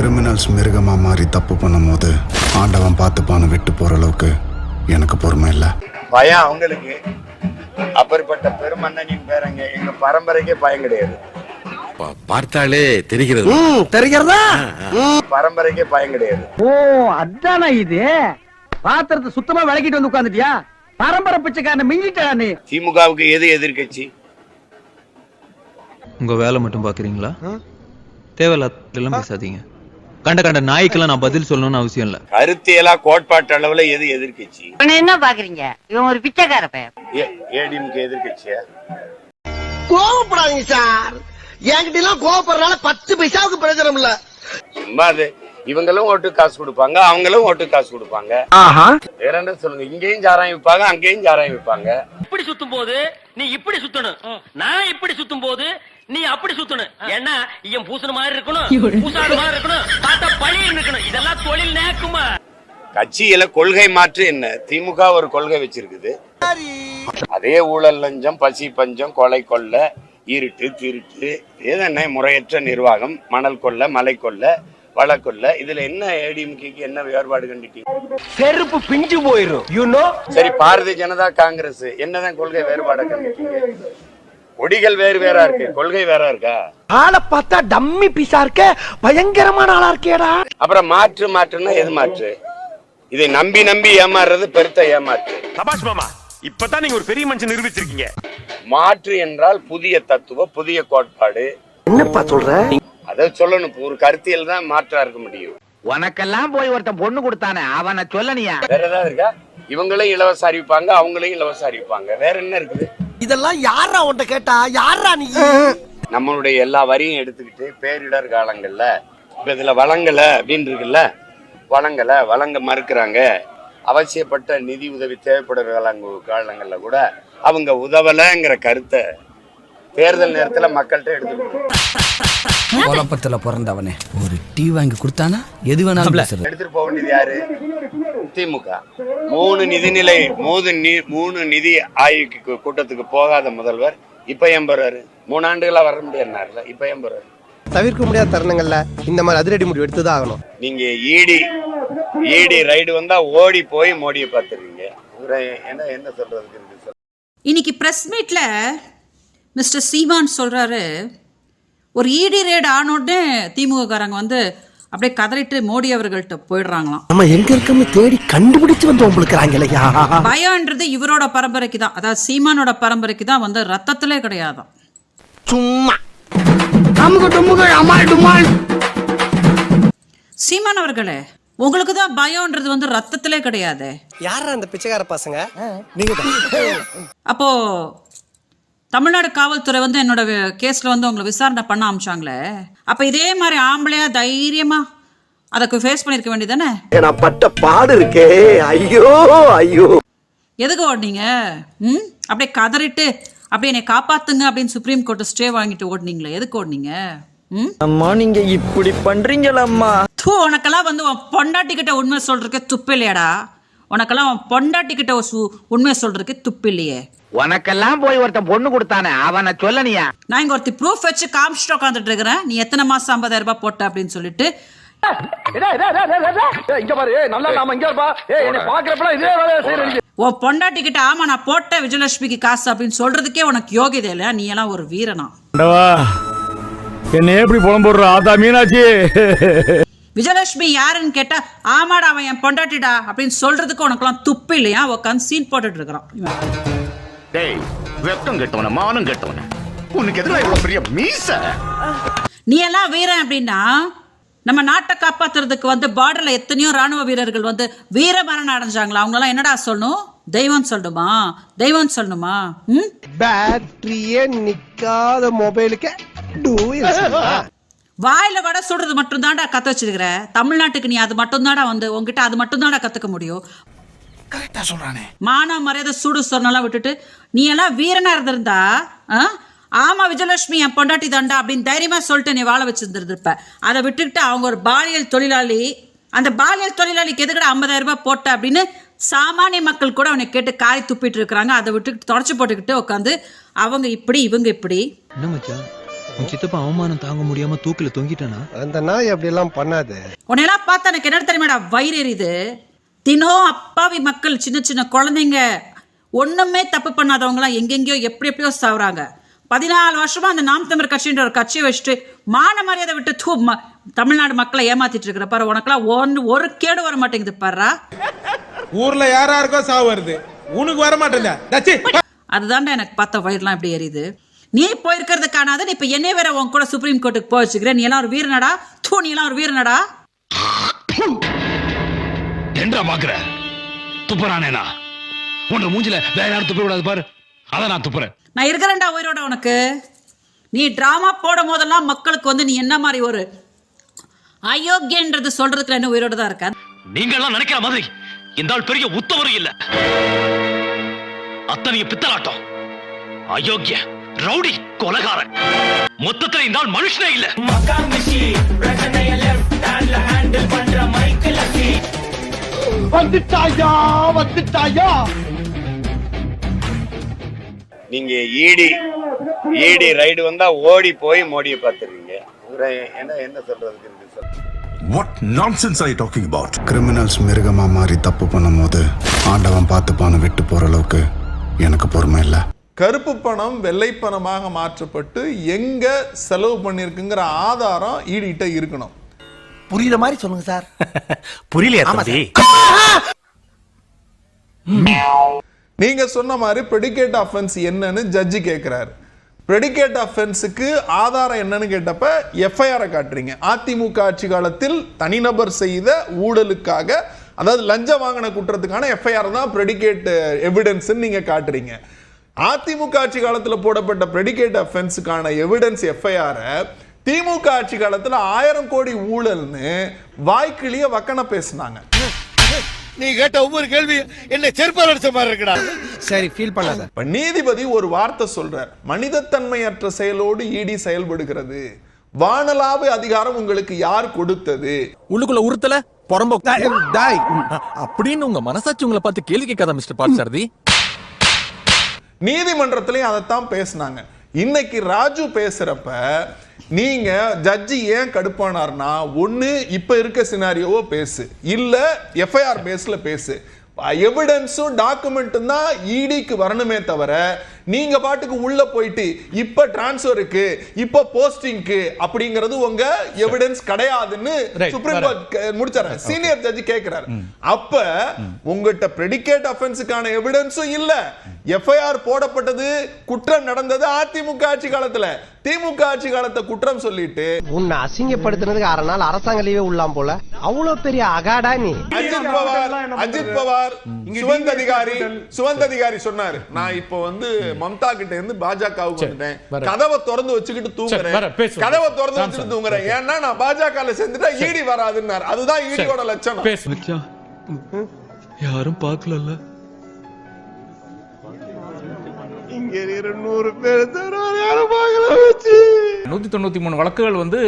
Criminals மிருகமா மாறி தப்பு பண்ணும்போது ஆண்டவன் பார்த்துப்பான்னு விட்டு போற அளவுக்கு எனக்கு பொறுமை இல்லை. பயம் அவங்களுக்கு. அப்பேற்பட்ட பெருமன்னனின் பேரங்க எங்க பரம்பரைக்கே பயம் கிடையாது. பார்த்தாலே தெரிகிறது. தெரிகிறதா? பரம்பரைக்கே பயம் கிடையாது. ஓ அதானா இது? பாத்திரத்தை சுத்தமா விளக்கிட்டு வந்து உட்காந்துட்டியா பரம்பரை பிச்சைக்காரன் மிஞ்சிட்டா நீ. திமுகவுக்கு எது எதிர்க்கட்சி? உங்க வேலை மட்டும் பாக்குறீங்களா? தேவையில்லாம் பேசாதீங்க. கண்ட கண்ட நாய்க்கெல்லாம் நான் பதில் சொல்லணும்னு அவசியம் இல்ல. கருத்தியலா கோட்பாட்டு அளவுல எது எதிர்க்கட்சி? இவனை என்ன பாக்குறீங்க? இவன் ஒரு பிச்சைக்கார பையன். ஏடிஎம்கே எதிர்க்கட்சியா? கோவப்படாதீங்க சார். என்கிட்ட எல்லாம் கோவப்படுறதுனால பத்து பைசாவுக்கு பிரயோஜனம் இல்ல. சும்மா அது. இவங்களும் ஓட்டு காசு கொடுப்பாங்க அவங்களும் ஓட்டு காசு கொடுப்பாங்க. வேற என்ன சொல்லுங்க? இங்கேயும் சாராயம் விற்பாங்க அங்கேயும் சாராயம் விற்பாங்க. இப்படி சுத்தும் போது நீ இப்படி சுத்தணும். நான் இப்படி சுத்தும் போது நீ அப்படி சுத்தணும். ஏன்னா இவன் பூசண மாதிரி இருக்கணும் பூசாடு மாதிரி இருக்கணும் பார்த்தா பழி இருக்கணும் இதெல்லாம் தொழில் நேக்குமா? கட்சியில கொள்கை மாற்று என்ன? திமுக ஒரு கொள்கை வச்சிருக்குது. அதே ஊழல் லஞ்சம் பசி பஞ்சம் கொலை கொள்ள இருட்டு திருட்டு ஏதென்ன முறையற்ற நிர்வாகம் மணல் கொள்ள மலை கொள்ள வள கொள்ள இதுல என்ன ஏடிஎம்கேக்கு என்ன வேறுபாடு கண்டுட்டீங்க? செருப்பு பிஞ்சு போயிரும் யூ நோ சரி பாரதிய ஜனதா காங்கிரஸ் என்னதான் கொள்கை வேறுபாடு கண்டுட்டீங்க? கொடிகள் வேறு வேறா இருக்கு. கொள்கை வேற இருக்கா? ஆளை பார்த்தா டம்மி பீஸா இருக்க. பயங்கரமான ஆளா இருக்கேடா. அப்புறம் மாற்று மாற்றுன்னா எது மாற்று? இதை நம்பி நம்பி ஏமாறுறது பெருத்த ஏமாற்று. சபாஷ் மாமா இப்பதான் நீங்க ஒரு பெரிய மனுஷன் நிரூபிச்சிருக்கீங்க. மாற்று என்றால் புதிய தத்துவம் புதிய கோட்பாடு. என்னப்பா சொல்ற? அதை சொல்லணும். இப்ப ஒரு கருத்தியல் தான் மாற்றா இருக்க முடியும். உனக்கெல்லாம் போய் ஒருத்தன் பொண்ணு கொடுத்தானே அவனை சொல்லனியா வேற ஏதாவது இருக்கா? இவங்களும் இலவச அறிவிப்பாங்க அவங்களையும் இலவச அறிவிப்பாங்க. வேற என்ன இருக்குது? இதெல்லாம் யாரா உன்ட்ட கேட்டா? யாரா நீ? நம்மளுடைய எல்லா வரியும் எடுத்துக்கிட்டு பேரிடர் காலங்கள்ல இப்ப இதுல வழங்கல அப்படின்னு இருக்குல்ல வழங்கல வழங்க மறுக்கிறாங்க. அவசியப்பட்ட நிதி உதவி தேவைப்படுற காலங்க காலங்கள்ல கூட அவங்க உதவலைங்கிற கருத்தை தேர்தல் நேரத்துல மக்கள்கிட்ட எடுத்துக்கணும் குழப்பத்துல பிறந்தவனே. ஒரு டீ வாங்கி கொடுத்தானா? எது வேணாலும் எடுத்துட்டு போக வேண்டியது யாரு? திமுக. மூணு நிதிநிலை மூணு நி- மூணு நிதி ஆய்வுக்கு கூட்டத்துக்கு போகாத முதல்வர் இப்ப ஏன் போறாரு? மூணு ஆண்டுகளா வர முடியாதுனாருல இப்ப ஏன் போறாரு? தவிர்க்க முடியாத தருணங்கள்ல இந்த மாதிரி அதிரடி முடிவு எடுத்துதான் ஆகணும். நீங்க ஈடி ஈடி ரைடு வந்தா ஓடி போய் மோடியை பார்த்துருவீங்க. இவரை என்ன என்ன சொல்றதுக்கு இருக்கு சார்? இன்னைக்கு ப்ரெஸ் மீட்டில் மிஸ்டர் சீமான் சொல்கிறாரு ஒரு இடி ரேட் ஆனோடனே திமுககாரங்க வந்து அப்படியே கதறிட்டு மோடி அவர்கள்ட்ட போயிடுறாங்களாம். நம்ம எங்க இருக்கோம்னு தேடி கண்டுபிடிச்சு வந்து உங்களுக்கு இல்லையா? பயம்ன்றது இவரோட பரம்பரைக்கு தான் அதாவது சீமானோட பரம்பரைக்கு தான் வந்து ரத்தத்திலே கிடையாதாம். சும்மா. அமால் டுமால். சீமான் அவர்களே உங்களுக்கு தான் பயம்ன்றது வந்து ரத்தத்திலே கிடையாது. யாரா அந்த பிச்சைக்கார பசங்க? அப்போ தமிழ்நாடு காவல்துறை வந்து என்னோட கேஸ்ல வந்து உங்களை விசாரணை பண்ண அமிச்சாங்களே அப்ப இதே மாதிரி ஆம்பளையா தைரியமா அதுக்கு ஃபேஸ் பண்ணிருக்க வேண்டியதானே நான் பட்ட பாடு இருக்கே. ஐயோ ஐயோ. எதுக்கு ஓடுனீங்க? ம்? அப்படியே கதறிட்டு அப்படியே என்னை காப்பாத்துங்க அப்படின்னு சுப்ரீம் கோர்ட்டு ஸ்டே வாங்கிட்டு ஓடுனீங்களே. எதுக்கு ஓடுனீங்க? அம்மா நீங்க இப்படி பண்றீங்களம்மா. தூ உனக்கெல்லாம் வந்து உன் பொண்டாட்டி கிட்ட உண்மை சொல்றதுக்கு துப்பு இல்லையாடா? உனக்கெல்லாம் உன் பொண்டாட்டி கிட்ட ஒரு சு- உண்மை சொல்றதுக்கு துப்பு இல்லையே. உனக்கெல்லாம் போய் ஒருத்தன் பொண்ணு கொடுத்தானே அவனை சொல்லனியா நான் இங்க ஒருத்தி ப்ரூஃப் வச்சு காமிச்சிட்டு உட்காந்துட்டு இருக்கிறேன். நீ எத்தனை மாசம் ஐம்பதாயிரம் ரூபாய் போட்ட அப்படின்னு சொல்லிட்டு. இங்க பாரு. நல்லா நாம இங்க இருப்பா. ஏய் என்ன பாக்குறப்பலாம் இதே வேலையை செய்யறீங்க உன் பொண்டாட்டி கிட்ட ஆமா நான் போட்ட விஜயலட்சுமிக்கு காசு அப்படின்னு சொல்றதுக்கே உனக்கு யோகிதை இல்லையா நீ எல்லாம் ஒரு வீரனா. என்ன எப்படி புலம்புடுற? ஆதா மீனாட்சி. விஜயலட்சுமி யாருன்னு கேட்டா ஆமாடா அவன் என் பொண்டாட்டிடா அப்படின்னு சொல்றதுக்கு உனக்கெல்லாம் துப்பு இல்லையா? உட்காந்து சீன் போட்டுட்டு இருக்கிறான். டேய் வெக்கம் கெட்டவன மானம் கெட்டவன. உனக்கு எதிராக இவ்வளவு பெரிய மீச? நீ எல்லாம் வீரன் அப்படின்னா நம்ம நாட்டை காப்பாத்துறதுக்கு வந்து பார்டர்ல எத்தனையோ ராணுவ வீரர்கள் வந்து வீர மரணம் அடைஞ்சாங்களா? அவங்களெல்லாம் என்னடா சொல்லணும்? தெய்வம் சொல்லணுமா? தெய்வம் சொல்லணுமா? பேட்டரியே நிக்காத மொபைலுக்கு வாயில வடை சுடுறது மட்டும் தான்டா கத்து வச்சிருக்கிற. தமிழ்நாட்டுக்கு நீ அது மட்டும் தான்டா வந்து உங்ககிட்ட அது மட்டும் தான்டா கத்துக்க முடியும். கரெக்டா சொல்றானே. மான மரியாதை சூடு சொன்னெல்லாம் விட்டுட்டு நீ எல்லாம் வீரனா இருந்திருந்தா ஆ? ஆமா விஜயலட்சுமி என் பொண்டாட்டி தாண்டா அப்படின்னு தைரியமா சொல்லிட்டு நீ வாழ வச்சிருந்திருப்ப அதை விட்டுக்கிட்டு அவங்க ஒரு பாலியல் தொழிலாளி அந்த பாலியல் தொழிலாளிக்கு எதுக்கடா ஐம்பதாயிரம் ரூபாய் போட்ட அப்படின்னு சாமானிய மக்கள் கூட அவனை கேட்டு காரி துப்பிட்டு இருக்கிறாங்க. அதை விட்டுக்கிட்டு தொடச்சு போட்டுக்கிட்டு உட்காந்து அவங்க இப்படி இவங்க இப்படி. உன் சித்தப்பா அவமானம் தாங்க முடியாம தூக்கில தொங்கிட்டானா? அந்த நாய் அப்படி எல்லாம் பண்ணாது. உன்னையெல்லாம் பார்த்தா எனக்கு என்ன தெரியுமாடா வயிறு எரியுது. தினம் அப்பாவி மக்கள் சின்ன சின்ன குழந்தைங்க ஒண்ணுமே தப்பு பண்ணாதவங்களாம் எங்கெங்கேயோ எப்படி எப்படியோ சாவுறாங்க. பதினாலு வருஷமா அந்த நாம் தமிழர் கட்சின்ற ஒரு கட்சியை வச்சுட்டு மான மரியாதை விட்டு தூ ம- தமிழ்நாடு மக்களை ஏமாத்திட்டு இருக்கிற பாரு உனக்கெல்லாம் ஒன்று ஒரு கேடு வர மாட்டேங்குது பாருடா. ஊர்ல யாரா இருக்கோ சாவு வருது. உனக்கு வர மாட்டேங்க அதுதான்டா எனக்கு பார்த்த வயிறுலாம் இப்படி எரியுது. நீ போயிருக்கிறது காணாத இப்ப என்னைய வேற உன் கூட சுப்ரீம் கோர்ட்டுக்கு போய் வச்சுக்கிற. நீ எல்லாம் ஒரு வீரனடா? தூ நீ எல்லாம் ஒரு வீரனடா? என்றா பாக்குற துப்புறானேனா உன்ற மூஞ்சில வேற யாரும் துப்ப கூடாது பாரு. அதான் நான் துப்புறேன். நான் இருக்கிறேன்டா உயிரோட உனக்கு. நீ டிராமா போடும் போதெல்லாம் மக்களுக்கு வந்து நீ என்ன மாதிரி ஒரு அயோக்கியன்றது சொல்றதுக்கு என்ன உயிரோட தான் இருக்க? நீங்க எல்லாம் நினைக்கிற மாதிரி இந்த ஆள் பெரிய உத்தவரும் இல்ல. அத்தனைய பித்தலாட்டம். அயோக்கிய ரவுடி கொலகாரன். மொத்தத்துல இந்த ஆள் மனுஷனே இல்ல. வந்துட்டாயா வந்துட்டாயா? நீங்க ஈடி ஈடி ரைடு வந்தா ஓடி போய் மோடியை பார்த்துருவீங்க. என்ன என்ன சொல்றதுக்கு இருக்கு sir what nonsense I talking about criminals மிருகமா மாறி தப்பு பண்ணும்போது ஆண்டவன் பார்த்துப்பான்னு விட்டு போற அளவுக்கு எனக்கு பொறுமை இல்லை. கருப்பு பணம் வெள்ளை பணமாக மாற்றப்பட்டு எங்க செலவு பண்ணிருக்குங்கிற ஆதாரம் ஈடிட்ட இருக்கணும். புரியுற மாதிரி சொல்லுங்க சார். புரியலையா தம்பி? நீங்க சொன்ன மாதிரி ப்ரெடிகேட் அஃபென்ஸ் என்னன்னு ஜட்ஜி கேட்கிறாரு ப்ரெடிகேட் அஃபென்ஸுக்கு ஆதாரம் என்னன்னு கேட்டப்ப எஃப்ஐஆரை காட்டுறீங்க. அதிமுக ஆட்சி காலத்தில் தனிநபர் செய்த ஊழலுக்காக அதாவது லஞ்சம் வாங்கின குற்றத்துக்கான எஃப்ஐஆர் தான் ப்ரெடிகேட் எவிடன்ஸ் நீங்க காட்டுறீங்க. அதிமுக ஆட்சி காலத்துல போடப்பட்ட ப்ரெடிகேட் அஃபென்ஸுக்கான எவிடன்ஸ் எஃப்ஐஆரை திமுக ஆட்சி காலத்துல ஆயிரம் கோடி ஊழல்னு வாய்க்கிளிய வக்கன பேசினாங்க. நீ கேட்ட ஒவ்வொரு கேள்வி என்ன செருப்பால் அடிச்ச மாதிரி இருக்கடா. சரி ஃபீல் பண்ணாத. இப்ப நீதிபதி ஒரு வார்த்தை சொல்றார். மனிதத்தன்மையற்ற செயலோடு ஈடி செயல்படுகிறது. வானலாவு அதிகாரம் உங்களுக்கு யார் கொடுத்தது? உள்ளுக்குள்ள உறுத்தல புறம்போ. டாய் அப்படின்னு உங்க மனசாட்சி உங்களை பார்த்து கேள்வி கேட்காத மிஸ்டர் பார்த்தசாரதி நீதிமன்றத்திலையும் அதைத்தான் பேசினாங்க. இன்னைக்கு ராஜு பேசுறப்ப நீங்க ஜட்ஜி ஏன் கடுப்பானார்னா ஒன்று இப்ப இருக்க சினாரியோவோ பேசு. இல்ல எஃப்ஐஆர் பேஸ்ல பேசு. எவிடன்ஸும் டாக்குமெண்ட்டும் தான் இடிக்கு வரணுமே தவிர நீங்க பாட்டுக்கு உள்ள போயிட்டு இப்ப டிரான்ஸ்ஃபருக்கு இப்ப போஸ்டிங்க்கு அப்படிங்கிறது உங்க எவிடன்ஸ் கிடையாதுன்னு சுப்ரீம் கோர்ட் முடிச்சாரு. சீனியர் ஜட்ஜி கேக்குறாரு. அப்ப உங்ககிட்ட பிரெடிகேட் அஃபென்ஸுக்கான எவிடன்ஸும் இல்ல. எஃப்ஐஆர் போடப்பட்டது குற்றம் நடந்தது அதிமுக ஆட்சி காலத்துல. திமுக ஆட்சி காலத்தை குற்றம் சொல்லிட்டு உன்னை அசிங்கப்படுத்துனதுக்கு அரை நாள் அரசாங்க லீவே உள்ளாம் போல. அவ்வளவு பெரிய அகாடா நீ அஜித் பவார். அஜித் பவார். சுவந்த் அதிகாரி சுவந்த் அதிகாரி சொன்னாரு. நான் இப்போ வந்து மம்தா கிட்ட இருந்து பாஜகவுக்கு வந்துட்டேன். கதவை திறந்து வச்சுக்கிட்டு தூங்குறேன். கதவை திறந்து வச்சுட்டு தூங்குறேன். ஏன்னா நான் பாஜக சேர்ந்துட்டா ஈடி வராதுன்னாரு. அதுதான் ஈடியோட லட்சணம். மச்சான் யாரும் பார்க்கலல்ல? இங்க நூறு பேர் வச்சு நூத்தி தொண்ணூத்தி மூணு வழக்குகள் வந்து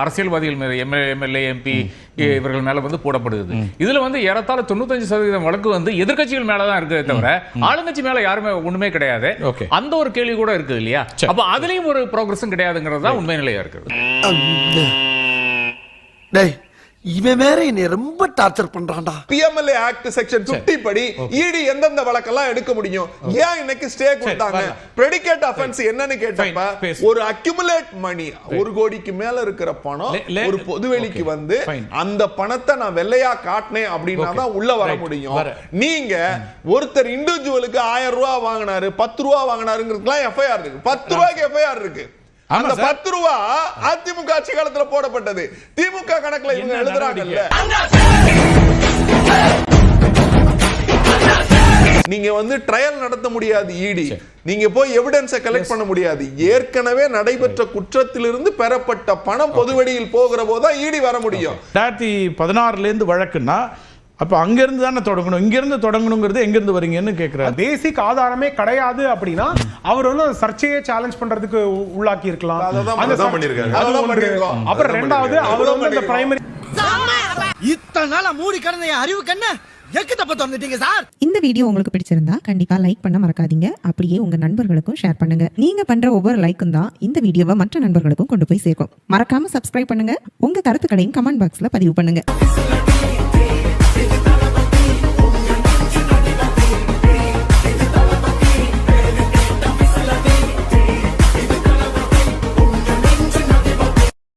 அரசியல்வாதிகள் மேல எம்எல்ஏ எம்பி இவர்கள் மேல வந்து போடப்படுது இதுல வந்து ஏறத்தாழ தொண்ணூத்தஞ்சு சதவீதம் வழக்கு வந்து எதிர்க்கட்சிகள் மேலதான் இருக்குதே தவிர ஆளுங்கட்சி மேல யாருமே ஒண்ணுமே கிடையாது. அந்த ஒரு கேள்வி கூட இருக்குது இல்லையா? அப்ப அதுலயும் ஒரு ப்ரோக்ரஸும் கிடையாதுங்கிறது தான் உண்மை நிலையா இருக்குது. டேய். இவன் வேற என்னை ரொம்ப டார்ச்சர் பண்றான்டா. பிஎம்எல்ஏ ஆக்ட் செக்ஷன் 50 படி இடி எந்தெந்த வழக்கெல்லாம் எடுக்க முடியும்? ஏன் இன்னைக்கு ஸ்டே கொடுத்தாங்க? பிரெடிகேட் அஃபென்ஸ் என்னன்னு கேட்டப்ப ஒரு அக்யூமுலேட் மணி ஒரு கோடிக்கு மேல இருக்கிற பணம் ஒரு பொதுவெளிக்கு வந்து அந்த பணத்தை நான் வெள்ளையா காட்டினேன் அப்படின்னா தான் உள்ள வர முடியும். நீங்க ஒருத்தர் இண்டிவிஜுவலுக்கு ஆயிரம் ரூபாய் வாங்கினாரு பத்து ரூபாய் வாங்கினாருங்கிறதுலாம் எஃப்ஐஆர் இருக்கு. பத்து ரூபாய்க்கு எஃப்ஐஆர் இருக்கு. அந்த பத்து ரூபா அதிமுக ஆட்சி காலத்துல போடப்பட்டது. திமுக கணக்குல இவங்க எழுதுறாங்கல்ல. நீங்க வந்து ட்ரையல் நடத்த முடியாது இடி நீங்க போய் எவிடன்ஸை கலெக்ட் பண்ண முடியாது. ஏற்கனவே நடைபெற்ற குற்றத்திலிருந்து பெறப்பட்ட பணம் பொதுவெளியில் போகிற போதுதான் இடி வர முடியும். ரெண்டாயிரத்தி பதினாறுல இருந்து வழக்குன்னா அப்ப அங்க இருந்து தானே தொடங்கணும்? இங்க இருந்து தொடங்கணுங்கிறது எங்க இருந்து வரீங்கன்னு கேக்குறாரு. பேசிக் ஆதாரமே கிடையாது அப்படின்னா அவர் வந்து சர்ச்சையை சேலஞ்ச் பண்றதுக்கு உள்ளாக்கி இருக்கலாம். அப்புறம் ரெண்டாவது அவர் வந்து அந்த பிரைமரி இத்தனை நாளா மூடி கிடந்த அறிவு கண்ண எக்கு தப்ப திறந்துட்டீங்க சார். இந்த வீடியோ உங்களுக்கு பிடிச்சிருந்தா கண்டிப்பா லைக் பண்ண மறக்காதீங்க. அப்படியே உங்க நண்பர்களுக்கும் ஷேர் பண்ணுங்க. நீங்க பண்ற ஒவ்வொரு லைக்கும் தான் இந்த வீடியோவை மற்ற நண்பர்களுக்கும் கொண்டு போய் சேர்க்கும். மறக்காம சப்ஸ்கிரைப் பண்ணுங்க. உங்க கருத்துக்களையும் கமெண்ட் பாக்ஸ்ல பதிவு பண்ணுங்க.